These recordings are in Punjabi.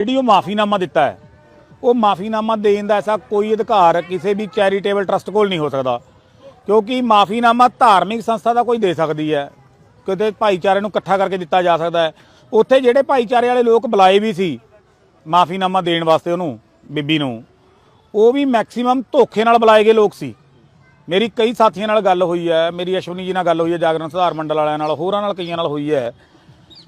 ਜਿਹੜੀ ਉਹ ਮਾਫੀਨਾਮਾ ਦਿੱਤਾ ਹੈ, ਉਹ ਮਾਫੀਨਾਮਾ ਦੇਣ ਦਾ ਐਸਾ ਕੋਈ ਅਧਿਕਾਰ ਕਿਸੇ ਵੀ ਚੈਰੀਟੇਬਲ ਟਰਸਟ ਕੋਲ ਨਹੀਂ ਹੋ ਸਕਦਾ। ਕਿਉਂਕਿ ਮਾਫੀਨਾਮਾ ਧਾਰਮਿਕ ਸੰਸਥਾ ਦਾ ਕੋਈ ਦੇ ਸਕਦੀ ਹੈ। ਕਿਤੇ ਭਾਈਚਾਰੇ ਨੂੰ ਇਕੱਠਾ ਕਰਕੇ ਦਿੱਤਾ ਜਾ ਸਕਦਾ ਹੈ। ਉੱਥੇ ਜਿਹੜੇ ਭਾਈਚਾਰੇ ਵਾਲੇ ਲੋਕ ਬੁਲਾਏ ਵੀ ਸੀ ਮਾਫੀਨਾਮਾ ਦੇਣ ਵਾਸਤੇ ਉਹਨੂੰ, ਬੀਬੀ ਨੂੰ, ਉਹ ਵੀ ਮੈਕਸਿਮਮ ਧੋਖੇ ਨਾਲ ਬੁਲਾਏ ਗਏ ਲੋਕ ਸੀ। ਮੇਰੀ ਕਈ ਸਾਥੀਆਂ ਨਾਲ ਗੱਲ ਹੋਈ ਹੈ, ਮੇਰੀ ਅਸ਼ਵਨੀ ਜੀ ਨਾਲ ਗੱਲ ਹੋਈ ਹੈ, ਜਾਗਰਣ ਸੁਧਾਰ ਮੰਡਲ ਵਾਲਿਆਂ ਨਾਲ, ਹੋਰਾਂ ਨਾਲ ਕਈਆਂ ਨਾਲ ਹੋਈ ਹੈ।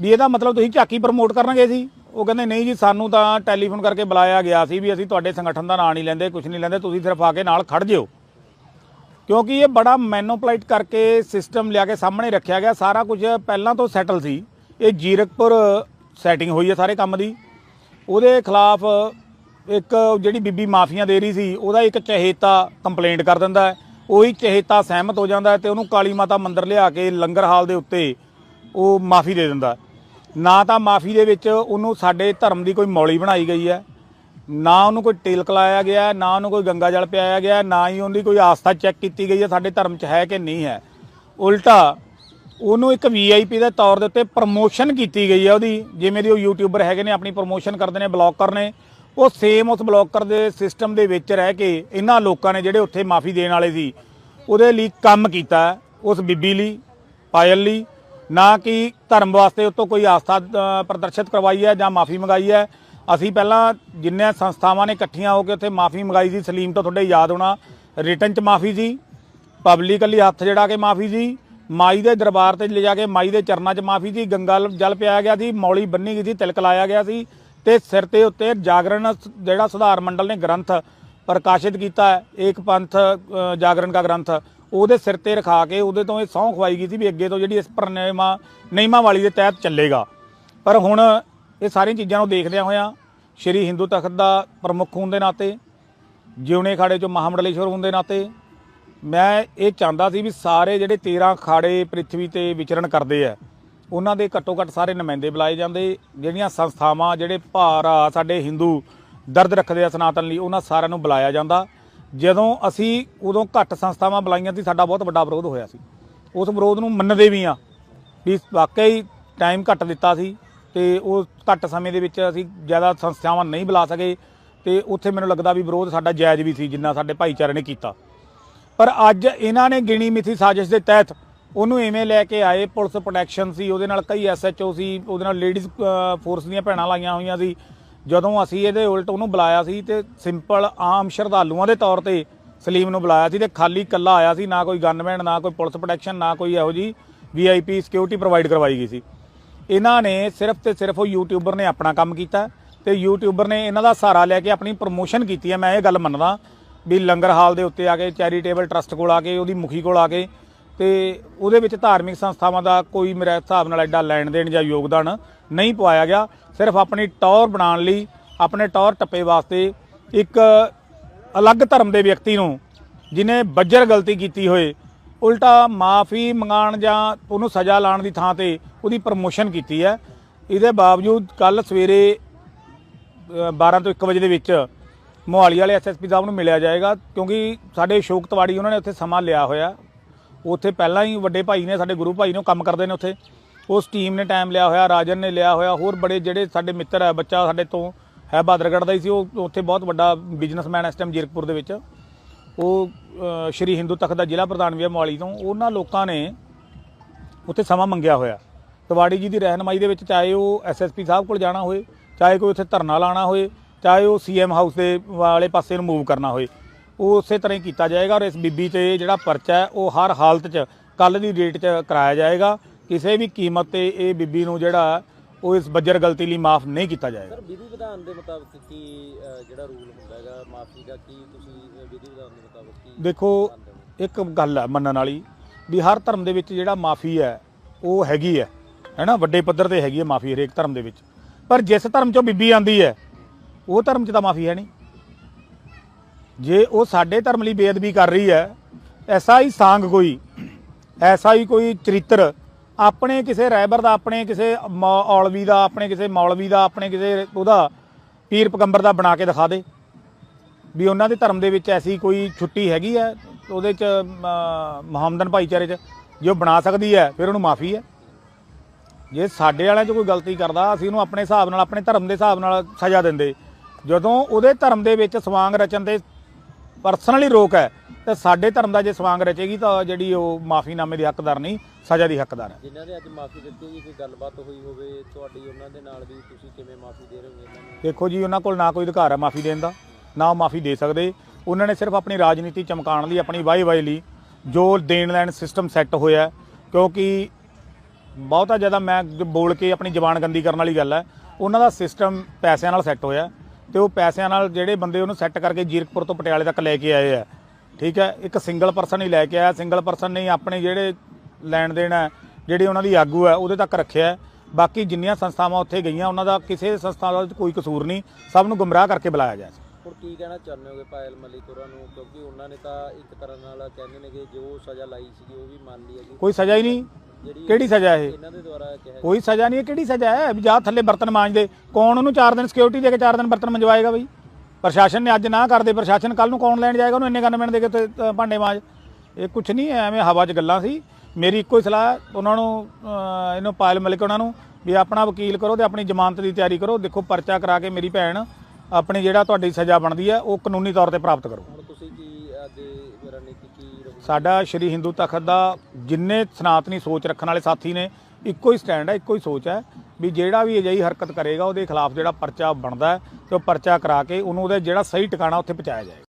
ਵੀ ਇਹਦਾ ਮਤਲਬ ਤੁਸੀਂ ਝਾਕੀ ਪ੍ਰਮੋਟ ਕਰਨਗੇ ਸੀ ਉਹ ਕਹਿੰਦੇ, ਨਹੀਂ ਜੀ, ਸਾਨੂੰ ਤਾਂ ਟੈਲੀਫੋਨ ਕਰਕੇ ਬੁਲਾਇਆ ਗਿਆ ਸੀ ਵੀ ਅਸੀਂ ਤੁਹਾਡੇ ਸੰਗਠਨ ਦਾ ਨਾਂ ਨਹੀਂ ਲੈਂਦੇ ਕੁਝ ਨਹੀਂ ਲੈਂਦੇ, ਤੁਸੀਂ ਸਿਰਫ ਆ ਕੇ ਨਾਲ ਖੜ ਜਿਓ। ਕਿਉਂਕਿ ਇਹ ਬੜਾ ਮੈਨੋਪਲਾਈਟ ਕਰਕੇ ਸਿਸਟਮ ਲਿਆ ਕੇ ਸਾਹਮਣੇ ਰੱਖਿਆ ਗਿਆ। ਸਾਰਾ ਕੁਝ ਪਹਿਲਾਂ ਤੋਂ ਸੈਟਲ ਸੀ। ਇਹ ਜੀਰਕਪੁਰ ਸੈਟਿੰਗ ਹੋਈ ਹੈ ਸਾਰੇ ਕੰਮ ਦੀ। ਉਹਦੇ ਖਿਲਾਫ ਇੱਕ ਜਿਹੜੀ ਬੀਬੀ ਮਾਫੀਆਂ ਦੇ ਰਹੀ ਸੀ, ਉਹਦਾ ਇੱਕ ਚਹੇਤਾ ਕੰਪਲੇਂਟ ਕਰ ਦਿੰਦਾ ਹੈ। ਉਹੀ ਚਹੇਤਾ ਸਹਿਮਤ ਹੋ ਜਾਂਦਾ ਹੈ ਤੇ ਉਹਨੂੰ ਕਾਲੀ ਮਾਤਾ ਮੰਦਿਰ ਲਿਆ ਕੇ ਲੰਗਰ ਹਾਲ ਦੇ ਉੱਤੇ ਉਹ ਮਾਫੀ ਦੇ ਦਿੰਦਾ ਨਾ ਤਾਂ ਮਾਫੀ ਦੇ ਵਿੱਚ ਉਹਨੂੰ ਸਾਡੇ ਧਰਮ ਦੀ ਕੋਈ ਮੌਲੀ ਬਣਾਈ ਗਈ ਹੈ, ਨਾ ਉਹਨੂੰ ਕੋਈ ਤਿਲਕ ਲਾਇਆ ਗਿਆ, ਨਾ ਉਹਨੂੰ ਕੋਈ ਗੰਗਾ ਜਲ ਪਿਆਇਆ ਗਿਆ, ਨਾ ਹੀ ਉਹਦੀ ਕੋਈ ਆਸਥਾ ਚੈੱਕ ਕੀਤੀ ਗਈ ਹੈ ਸਾਡੇ ਧਰਮ 'ਚ ਹੈ ਕਿ ਨਹੀਂ ਹੈ। ਉਲਟਾ ਉਹਨੂੰ ਇੱਕ ਵੀਆਈਪੀ ਦੇ ਤੌਰ ਦੇ ਉੱਤੇ ਪ੍ਰਮੋਸ਼ਨ ਕੀਤੀ ਗਈ ਹੈ ਉਹਦੀ, ਜਿਵੇਂ ਦੀ ਉਹ ਯੂਟਿਊਬਰ ਹੈਗੇ ਨੇ, ਆਪਣੀ ਪ੍ਰਮੋਸ਼ਨ ਕਰਦੇ ਨੇ ਬਲੌਗਰ ਨੇ, ਉਹ ਸੇਮ ਉਸ ਬਲੌਗਰ ਦੇ ਸਿਸਟਮ ਦੇ ਵਿੱਚ ਰਹਿ ਕੇ ਇਹਨਾਂ ਲੋਕਾਂ ਨੇ ਜਿਹੜੇ ਉੱਥੇ ਮਾਫੀ ਦੇਣ ਵਾਲੇ ਸੀ, ਉਹਦੇ ਲਈ ਕੰਮ ਕੀਤਾ, ਉਸ ਬੀਬੀ ਲਈ, ਪਾਇਲ ਲਈ ਨਾ ਕਿ ਧਰਮ ਵਾਸਤੇ ਉਤੋਂ ਕੋਈ ਆਸਥਾ ਪ੍ਰਦਰਸ਼ਿਤ ਕਰਵਾਈ ਹੈ ਜਾਂ ਮਾਫੀ ਮੰਗਾਈ ਹੈ। ਅਸੀਂ ਪਹਿਲਾਂ ਜਿੰਨੇ ਸੰਸਥਾਵਾਂ ਨੇ ਇਕੱਠੀਆਂ ਹੋ ਕੇ ਉੱਥੇ ਮਾਫੀ ਮੰਗਾਈ ਸੀ, ਸਲੀਮ ਤੋਂ ਤੁਹਾਡੇ ਯਾਦ ਹੋਣਾ ਰਿਟਨ ਚ ਮਾਫੀ ਸੀ ਪਬਲਿਕਲੀ ਹੱਥ ਜਿਹੜਾ ਕੇ ਮਾਫੀ ਸੀ, ਮਾਈ ਦੇ ਦਰਬਾਰ ਤੇ ਲਿਜਾ ਕੇ ਮਾਈ ਦੇ ਚਰਨਾਂ 'ਚ ਮਾਫੀ ਸੀ, ਗੰਗਾ ਜਲ ਪਿਆਇਆ ਗਿਆ ਸੀ, ਮੌਲੀ ਬੰਨੀ ਗਈ ਸੀ, ਤਿਲਕ ਲਾਇਆ ਗਿਆ ਸੀ ਤੇ ਸਿਰ ਤੇ ਉੱਤੇ ਜਾਗਰਣ ਜਿਹੜਾ ਸੁਧਾਰ ਮੰਡਲ ਨੇ ਗ੍ਰੰਥ ਪ੍ਰਕਾਸ਼ਿਤ ਕੀਤਾ ਹੈ ਏਕ ਪੰਥ ਜਾਗਰਣ ਦਾ ਗ੍ਰੰਥ। ਉਹਦੇ ਸਿਰ ਤੇ ਰਖਾ ਕੇ ਉਹਦੇ ਤੋਂ ਇਹ ਸਹੁੰ ਖਵਾਈ ਗਈ ਸੀ ਵੀ ਅੱਗੇ ਤੋਂ ਜਿਹੜੀ ਇਸ ਪ੍ਰਨੇਮਾ ਨਿਯਮਾਂ ਵਾਲੀ ਦੇ ਤਹਿਤ ਚੱਲੇਗਾ। ਪਰ ਹੁਣ ਇਹ ਸਾਰੀਆਂ ਚੀਜ਼ਾਂ ਨੂੰ ਦੇਖਦਿਆਂ ਹੋਇਆਂ ਸ਼੍ਰੀ ਹਿੰਦੂ ਤਖਤ ਦਾ ਪ੍ਰਮੁੱਖ ਹੋਣ ਦੇ ਨਾਤੇ, ਜਿਉਣੇ ਖਾੜੇ ਚੋਂ ਮਹਾਮੰਡਲੇਸ਼ਵਰ ਹੋਣ ਦੇ ਨਾਤੇ, ਮੈਂ ਇਹ ਚਾਹੁੰਦਾ ਸੀ ਵੀ ਸਾਰੇ ਜਿਹੜੇ 13 ਖਾੜੇ ਪ੍ਰਿਥਵੀ ਤੇ ਵਿਚਰਣ ਕਰਦੇ ਆ, ਉਹਨਾਂ ਦੇ ਘੱਟੋ ਘੱਟ ਸਾਰੇ ਨੁਮਾਇੰਦੇ ਬੁਲਾਏ ਜਾਂਦੇ, ਜਿਹੜੀਆਂ ਸੰਸਥਾਵਾਂ, ਜਿਹੜੇ ਭਾਰ ਆ ਸਾਡੇ ਹਿੰਦੂ ਦਰਦ ਰੱਖਦੇ ਆ ਸਨਾਤਨ ਲਈ, ਉਹਨਾਂ ਸਾਰਿਆਂ ਨੂੰ ਬੁਲਾਇਆ ਜਾਂਦਾ। ਜਦੋਂ ਅਸੀਂ ਉਦੋਂ ਘੱਟ ਸੰਸਥਾਵਾਂ ਬੁਲਾਈਆਂ ਸੀ, ਸਾਡਾ ਬਹੁਤ ਵੱਡਾ ਵਿਰੋਧ ਹੋਇਆ ਸੀ। ਉਸ ਵਿਰੋਧ ਨੂੰ ਮੰਨਦੇ ਵੀ ਆ ਵੀ ਵਾਕਈ ਟਾਈਮ ਘੱਟ ਦਿੱਤਾ ਸੀ ਤੇ ਉਹ ਘੱਟ ਸਮੇਂ ਦੇ ਵਿੱਚ ਅਸੀਂ ਜ਼ਿਆਦਾ ਸੰਸਥਾਵਾਂ ਨਹੀਂ ਬੁਲਾ ਸਕੇ ਤੇ ਉੱਥੇ ਮੈਨੂੰ ਲੱਗਦਾ ਵੀ ਵਿਰੋਧ ਸਾਡਾ ਜਾਇਜ਼ ਵੀ ਸੀ, ਜਿੰਨਾ ਸਾਡੇ ਭਾਈਚਾਰੇ ਨੇ ਕੀਤਾ। ਪਰ ਅੱਜ ਇਹਨਾਂ ਨੇ ਗਿਣੀ ਮਿਥੀ ਸਾਜ਼ਿਸ਼ ਦੇ ਤਹਿਤ ਉਹਨੂੰ ਐਵੇਂ ਲੈ ਕੇ ਆਏ, ਪੁਲਿਸ ਪ੍ਰੋਟੈਕਸ਼ਨ ਸੀ, ਉਹਦੇ ਨਾਲ ਕਈ ਐਸਐਚਓ ਸੀ, ਉਹਦੇ ਨਾਲ ਲੇਡੀਜ਼ ਫੋਰਸ ਦੀਆਂ ਭੈਣਾਂ ਲਾਈਆਂ ਹੋਈਆਂ ਸੀ। ਜਦੋਂ ਅਸੀਂ ਇਹਦੇ ਉਲਟ ਉਹਨੂੰ ਬੁਲਾਇਆ ਸੀ ਤੇ ਸਿੰਪਲ ਆਮ ਸ਼ਰਧਾਲੂਆਂ ਦੇ ਤੌਰ ਤੇ ਸਲੀਮ ਨੂੰ ਬੁਲਾਇਆ ਸੀ ਤੇ ਖਾਲੀ ਕੱਲਾ ਆਇਆ ਸੀ, ਨਾ ਕੋਈ ਗਨਮੈਨ ਨਾ ਕੋਈ ਪੁਲਿਸ ਪ੍ਰੋਟੈਕਸ਼ਨ ਨਾ ਕੋਈ ਇਹੋ ਜੀ ਵੀਆਈਪੀ ਸਿਕਿਉਰਿਟੀ ਪ੍ਰੋਵਾਈਡ ਕਰਵਾਈ ਗਈ ਸੀ। ਇਹਨਾਂ ਨੇ ਸਿਰਫ ਤੇ ਸਿਰਫ ਉਹ ਯੂਟਿਊਬਰ ਨੇ ਆਪਣਾ ਕੰਮ ਕੀਤਾ ਤੇ ਯੂਟਿਊਬਰ ਨੇ ਇਹਨਾਂ ਦਾ ਸਹਾਰਾ ਲੈ ਕੇ ਆਪਣੀ ਪ੍ਰੋਮੋਸ਼ਨ ਕੀਤੀ ਹੈ। ਮੈਂ ਇਹ ਗੱਲ ਮੰਨਦਾ ਵੀ ਲੰਗਰ ਹਾਲ ਦੇ ਉੱਤੇ ਆ ਕੇ ਚੈਰੀਟੇਬਲ ਟਰਸਟ ਕੋਲ ਆ ਕੇ, ਉਹਦੀ ਮੁਖੀ ਕੋਲ ਆ ਕੇ ਤੇ ਉਹਦੇ ਵਿੱਚ ਧਾਰਮਿਕ ਸੰਸਥਾਵਾਂ ਦਾ ਕੋਈ ਮੇਰੇ ਹਿਸਾਬ ਨਾਲ ਐਡਾ ਲੈਣ ਦੇਣ ਜਾਂ ਯੋਗਦਾਨ ਨਹੀਂ ਪਵਾਇਆ ਗਿਆ। ਸਿਰਫ ਆਪਣੀ ਟੌਰ ਬਣਾਉਣ ਲਈ ਆਪਣੇ ਟੌਰ ਟੱਪੇ ਵਾਸਤੇ ਇੱਕ ਅਲੱਗ ਧਰਮ ਦੇ ਵਿਅਕਤੀ ਨੂੰ ਜਿਨੇ ਬੱਜਰ ਗਲਤੀ ਕੀਤੀ ਹੋਏ ਉਲਟਾ ਮਾਫੀ ਮੰਗਾਣ ਜਾਂ ਉਹਨੂੰ ਸਜ਼ਾ ਲਾਣ ਦੀ ਥਾਂ ਤੇ ਉਹਦੀ ਪ੍ਰਮੋਸ਼ਨ ਕੀਤੀ ਹੈ। ਇਹਦੇ ਬਾਵਜੂਦ ਕੱਲ ਸਵੇਰੇ ਅ, 12 ਤੋਂ 1 ਵਜੇ ਦੇ ਵਿੱਚ ਮੋਹਾਲੀ ਵਾਲੇ ਐਸਐਸਪੀ ਸਾਹਿਬ ਨੂੰ ਮਿਲਿਆ ਜਾਏਗਾ ਕਿਉਂਕਿ ਸਾਡੇ ਅਸ਼ੋਕ ਤਵਾੜੀ ਉਹਨਾਂ ਨੇ ਉੱਥੇ ਸਮਾਂ ਲਿਆ ਹੋਇਆ। ਉੱਥੇ ਪਹਿਲਾਂ ਹੀ ਵੱਡੇ ਭਾਈ ਨੇ, ਸਾਡੇ ਗੁਰੂ ਭਾਈ ਨੇ ਉਹ ਕੰਮ ਕਰਦੇ ਨੇ ਉੱਥੇ। ਉਸ ਟੀਮ ਨੇ ਟਾਈਮ ਲਿਆ ਹੋਇਆ, ਰਾਜਨ ਨੇ ਲਿਆ ਹੋਇਆ, ਹੋਰ ਬੜੇ ਜਿਹੜੇ ਸਾਡੇ ਮਿੱਤਰ ਹੈ ਬੱਚਾ ਸਾਡੇ ਤੋਂ ਹੈ ਬਹਾਦਰਗੜ੍ਹ ਦਾ ਹੀ ਸੀ, ਉਹ ਉੱਥੇ ਬਹੁਤ ਵੱਡਾ ਬਿਜ਼ਨਸਮੈਨ ਇਸ ਟਾਈਮ ਜੀਰਕਪੁਰ ਦੇ ਵਿੱਚ। ਉਹ ਸ਼੍ਰੀ ਹਿੰਦੂ ਤਖਤ ਦਾ ਜ਼ਿਲ੍ਹਾ ਪ੍ਰਧਾਨ ਵੀ ਹੈ ਮੋਹਾਲੀ ਤੋਂ। ਉਹਨਾਂ ਲੋਕਾਂ ਨੇ ਉੱਥੇ ਸਮਾਂ ਮੰਗਿਆ ਹੋਇਆ। ਤਵਾੜੀ ਜੀ ਦੀ ਰਹਿਨਮਾਈ ਦੇ ਵਿੱਚ ਚਾਹੇ ਉਹ ਐਸਐਸਪੀ ਸਾਹਿਬ ਕੋਲ ਜਾਣਾ ਹੋਵੇ ਚਾਹੇ ਕੋਈ ਉੱਥੇ ਧਰਨਾ ਲਾਣਾ ਹੋਏ, ਚਾਹੇ ਉਹ ਸੀਐਮ ਹਾਊਸ ਦੇ ਵਾਲੇ ਪਾਸੇ ਨੂੰ ਮੂਵ ਕਰਨਾ ਹੋਏ। ਉਹ ਉਸੇ ਤਰ੍ਹਾਂ ਹੀ ਕੀਤਾ ਜਾਏਗਾ ਔਰ ਇਸ ਬੀਬੀ ਤੇ ਜਿਹੜਾ ਪਰਚਾ ਹੈ ਉਹ ਹਰ ਹਾਲਤ 'ਚ ਕੱਲ ਦੀ ਡੇਟ 'ਚ ਕਰਾਇਆ ਜਾਏਗਾ। ਕਿਸੇ ਵੀ ਕੀਮਤ ਤੇ ਇਹ ਬੀਬੀ ਨੂੰ ਜਿਹੜਾ ਉਹ ਇਸ ਬੱਜਰ ਗਲਤੀ ਲਈ ਮਾਫ ਨਹੀਂ ਕੀਤਾ ਜਾਏਗਾ। ਸਰ ਵਿਧੀ ਵਿਧਾਨ ਦੇ ਮੁਤਾਬਕ ਕੀ ਜਿਹੜਾ ਰੂਲ ਹੁੰਦਾ ਹੈਗਾ ਮਾਫੀ ਦਾ ਕੀ ਤੁਸੀਂ ਵਿਧੀ ਵਿਧਾਨ ਦੇ ਮੁਤਾਬਕ ਕੀ ਦੇਖੋ? ਇੱਕ ਗੱਲ ਹੈ ਮੰਨਣ ਵਾਲੀ ਵੀ ਹਰ ਧਰਮ ਦੇ ਵਿੱਚ ਜਿਹੜਾ ਮਾਫੀ ਹੈ ਉਹ ਹੈਗੀ ਹੈ। ਹੈਨਾ? ਵੱਡੇ ਪੱਧਰ ਤੇ ਹੈਗੀ ਹੈ ਮਾਫੀ ਹਰੇਕ ਧਰਮ ਦੇ ਵਿੱਚ। ਪਰ ਜਿਸ ਧਰਮ ਚੋਂ ਬੀਬੀ ਆਂਦੀ ਹੈ ਉਹ ਧਰਮ 'ਚ ਤਾਂ ਮਾਫੀ ਹੈ ਨਹੀਂ। ਜੇ ਉਹ ਸਾਡੇ ਧਰਮ ਲਈ ਬੇਅਦਬੀ ਕਰ ਰਹੀ ਹੈ ਐਸਾ ਹੀ ਸਾਂਗ ਕੋਈ ਐਸਾ ਹੀ ਕੋਈ ਚਰਿੱਤਰ ਆਪਣੇ ਕਿਸੇ ਰਹਿਬਰ ਦਾ ਆਪਣੇ ਕਿਸੇ ਮੌ- ਔਲਵੀ ਦਾ ਆਪਣੇ ਕਿਸੇ ਮੌਲਵੀ ਦਾ ਆਪਣੇ ਕਿਸੇ ਉਹਦਾ ਪੀਰ ਪਗੰਬਰ ਦਾ ਬਣਾ ਕੇ ਦਿਖਾ ਦੇ। ਵੀ ਉਹਨਾਂ ਦੇ ਧਰਮ ਦੇ ਵਿੱਚ ਐਸੀ ਕੋਈ ਛੁੱਟੀ ਹੈਗੀ ਹੈ ਉਹਦੇ ਚ ਅਮ, ਮੁਹੰਮਦਨ ਭਾਈਚਾਰੇ ਚ ਜੋ ਬਣਾ ਸਕਦੀ ਹੈ ਫਿਰ ਉਹਨੂੰ ਮਾਫੀ ਹੈ। ਜੇ ਸਾਡੇ ਵਾਲਿਆਂ 'ਚ ਕੋਈ ਗਲਤੀ ਕਰਦਾ ਅਸੀਂ ਉਹਨੂੰ ਆਪਣੇ ਹਿਸਾਬ ਨਾਲ ਆਪਣੇ ਧਰਮ ਦੇ ਹਿਸਾਬ ਨਾਲ ਸਜ਼ਾ ਦਿੰਦੇ। ਜਦੋਂ ਉਹਦੇ ਧਰਮ ਦੇ ਵਿੱਚ ਸਵਾਂਗ ਰਚਨ ਦੇ ਪਰਸਨਲੀ ਰੋਕ ਹੈ ਤੇ ਸਾਡੇ ਧਰਮ ਦਾ ਜੇ ਸਵਾਂਗ ਰਚੇਗੀ ਤਾਂ ਜਿਹੜੀ ਉਹ ਮਾਫੀਨਾਮੇ ਦੀ ਹੱਕਦਾਰ ਨਹੀਂ ਸਜ਼ਾ ਦੀ ਹੱਕਦਾਰ ਹੈ। ਜਿਨ੍ਹਾਂ ਨੇ ਅੱਜ ਮਾਫੀ ਦਿੱਤੀ ਜੀ ਕੋਈ ਗੱਲਬਾਤ ਹੋਈ ਹੋਵੇ ਤੁਹਾਡੀ ਉਹਨਾਂ ਦੇ ਨਾਲ ਵੀ ਤੁਸੀਂ ਕਿਵੇਂ ਮਾਫੀ ਦੇ ਰਹੇ ਹੋ ਇਹਨਾਂ ਨੂੰ? ਦੇਖੋ ਜੀ ਉਹਨਾਂ ਕੋਲ ਨਾ ਕੋਈ ਅਧਿਕਾਰ ਹੈ ਮਾਫੀ ਦੇਣ ਦਾ ਨਾ ਉਹ ਮਾਫੀ ਦੇ ਸਕਦੇ। ਉਹਨਾਂ ਨੇ ਸਿਰਫ ਆਪਣੀ ਰਾਜਨੀਤੀ ਚਮਕਾਉਣ ਲਈ ਆਪਣੀ ਵਾਈ ਵਾਈ ਲਈ ਜੋ ਦੇਣ ਲੈਣ ਸਿਸਟਮ ਸੈੱਟ ਹੋਇਆ ਕਿਉਂਕਿ ਬਹੁਤਾ ਜ਼ਿਆਦਾ ਮੈਂ ਬੋਲ ਕੇ ਆਪਣੀ ਜ਼ਬਾਨ ਗੰਦੀ ਕਰਨ ਵਾਲੀ ਗੱਲ ਹੈ ਉਹਨਾਂ ਦਾ ਸਿਸਟਮ ਪੈਸਿਆਂ ਨਾਲ ਸੈੱਟ ਹੋਇਆ ਤੇ ਉਹ ਪੈਸਿਆਂ ਨਾਲ ਜਿਹੜੇ ਬੰਦੇ ਉਹਨੂੰ ਸੈੱਟ ਕਰਕੇ ਜੀਰਕਪੁਰ ਤੋਂ ਪਟਿਆਲੇ ਤੱਕ ਲੈ ਕੇ ਆਏ ਆ। ਠੀਕ ਹੈ? ਇੱਕ ਸਿੰਗਲ ਪਰਸਨ ਹੀ ਲੈ ਕੇ ਆਇਆ। ਸਿੰਗਲ ਪਰਸਨ ਨੇ ਆਪਣੇ ਜਿਹੜੇ ਲੈਣ ਦੇਣ ਹੈ ਜਿਹੜੇ ਉਹਨਾਂ ਦੀ ਆਗੂ ਹੈ ਉਹਦੇ ਤੱਕ ਰੱਖਿਆ ਬਾਕੀ ਜਿੰਨੀਆਂ ਸੰਸਥਾਵਾਂ ਉੱਥੇ ਗਈਆਂ, ਉਹਨਾਂ ਦਾ ਕਿਸੇ ਸੰਸਥਾ ਦਾ ਕੋਈ ਕਸੂਰ ਨਹੀਂ। ਸਭ ਨੂੰ ਗੁੰਮਰਾਹ ਕਰਕੇ ਬੁਲਾਇਆ ਗਿਆ ਹੁਣ ਕੀ ਕਹਿਣਾ ਚਾਹੁੰਦੇ ਹੋਗੇ ਪਾਇਲ ਮਲਿਕ ਹੋਰਾਂ ਨੂੰ? ਕਿਉਂਕਿ ਉਹਨਾਂ ਨੇ ਤਾਂ ਇੱਕ ਤਰ੍ਹਾਂ ਨਾਲ ਕਹਿੰਦੇ ਨੇ ਕਿ ਜੋ ਸਜ਼ਾ ਲਾਈ ਸੀਗੀ ਉਹ ਵੀ ਮੰਨ ਲਈ ਹੈਗੀ। ਕੋਈ ਸਜ਼ਾ ਹੀ ਨਹੀਂ। ਕਿਹੜੀ ਸਜ਼ਾ ਇਹ? ਇਹਨਾਂ ਦੇ ਦੁਆਰਾ ਕਿਹਾ ਕੋਈ ਸਜ਼ਾ ਨਹੀਂ ਹੈ ਕਿਹੜੀ ਸਜ਼ਾ ਹੈ? ਵੀ ਜਾ ਥੱਲੇ ਬਰਤਨ ਮਾਂਜ ਦੇ ਕੌਣ ਉਹਨੂੰ 4 ਦਿਨ ਸਿਕਿਉਰਿਟੀ ਦੇ ਕੇ 4 ਦਿਨ ਬਰਤਨ ਮੰਜਵਾਏਗਾ ਬਈ? ਪ੍ਰਸ਼ਾਸਨ ਨੇ ਅੱਜ ਨਾ ਕਰਦੇ ਪ੍ਰਸ਼ਾਸਨ ਕੱਲ ਨੂੰ ਕੌਣ ਲੈਣ ਜਾਏਗਾ? ਉਹਨੂੰ ਇੰਨੇ ਗਨਮੈਨ ਦੇ ਕੇ ਉੱਥੇ, ਭਾਂਡੇ ਮਾਂਜ। ਇਹ ਕੁਝ ਨਹੀਂ ਐਵੇਂ ਹਵਾ 'ਚ ਗੱਲਾਂ ਸੀ। ਮੇਰੀ ਇੱਕੋ ਹੀ ਸਲਾਹ ਉਹਨਾਂ ਨੂੰ ਇਹਨੂੰ ਪਾਇਲ ਮਲਿਕ ਉਹਨਾਂ ਨੂੰ ਵੀ ਆਪਣਾ ਵਕੀਲ ਕਰੋ ਤੇ ਆਪਣੀ ਜ਼ਮਾਨਤ ਦੀ ਤਿਆਰੀ ਕਰੋ। ਦੇਖੋ ਪਰਚਾ ਕਰਾ ਕੇ ਮੇਰੀ ਭੈਣ ਆਪਣੀ ਜਿਹੜਾ ਤੁਹਾਡੀ ਸਜ਼ਾ ਬਣਦੀ ਹੈ ਉਹ ਕਾਨੂੰਨੀ ਤੌਰ ਤੇ ਪ੍ਰਾਪਤ ਕਰੋ। ਹੁਣ ਤੁਸੀਂ ਕੀ ਅੱਗੇ ਰਣਨੀਤੀ ਕੀ ਰਹੂ ਸਾਡਾ ਸ਼੍ਰੀ ਹਿੰਦੂ ਤਖਤ ਦਾ ਜਿੰਨੇ ਸਨਾਤਨੀ ਸੋਚ ਰੱਖਣ ਵਾਲੇ ਸਾਥੀ ਨੇ ਇੱਕੋ ਹੀ ਸਟੈਂਡ ਹੈ ਇੱਕੋ ਹੀ ਸੋਚ ਹੈ ਵੀ ਜਿਹੜਾ ਵੀ ਅਜਿਹੀ ਹਰਕਤ ਕਰੇਗਾ ਉਹਦੇ ਖਿਲਾਫ ਜਿਹੜਾ ਪਰਚਾ ਬਣਦਾ ਤੇ ਉਹ ਪਰਚਾ ਕਰਾ ਕੇ ਉਹਨੂੰ ਉਹਦੇ ਜਿਹੜਾ ਸਹੀ ਟਿਕਾਣਾ ਉੱਥੇ ਪਹੁੰਚਾਇਆ ਜਾਏ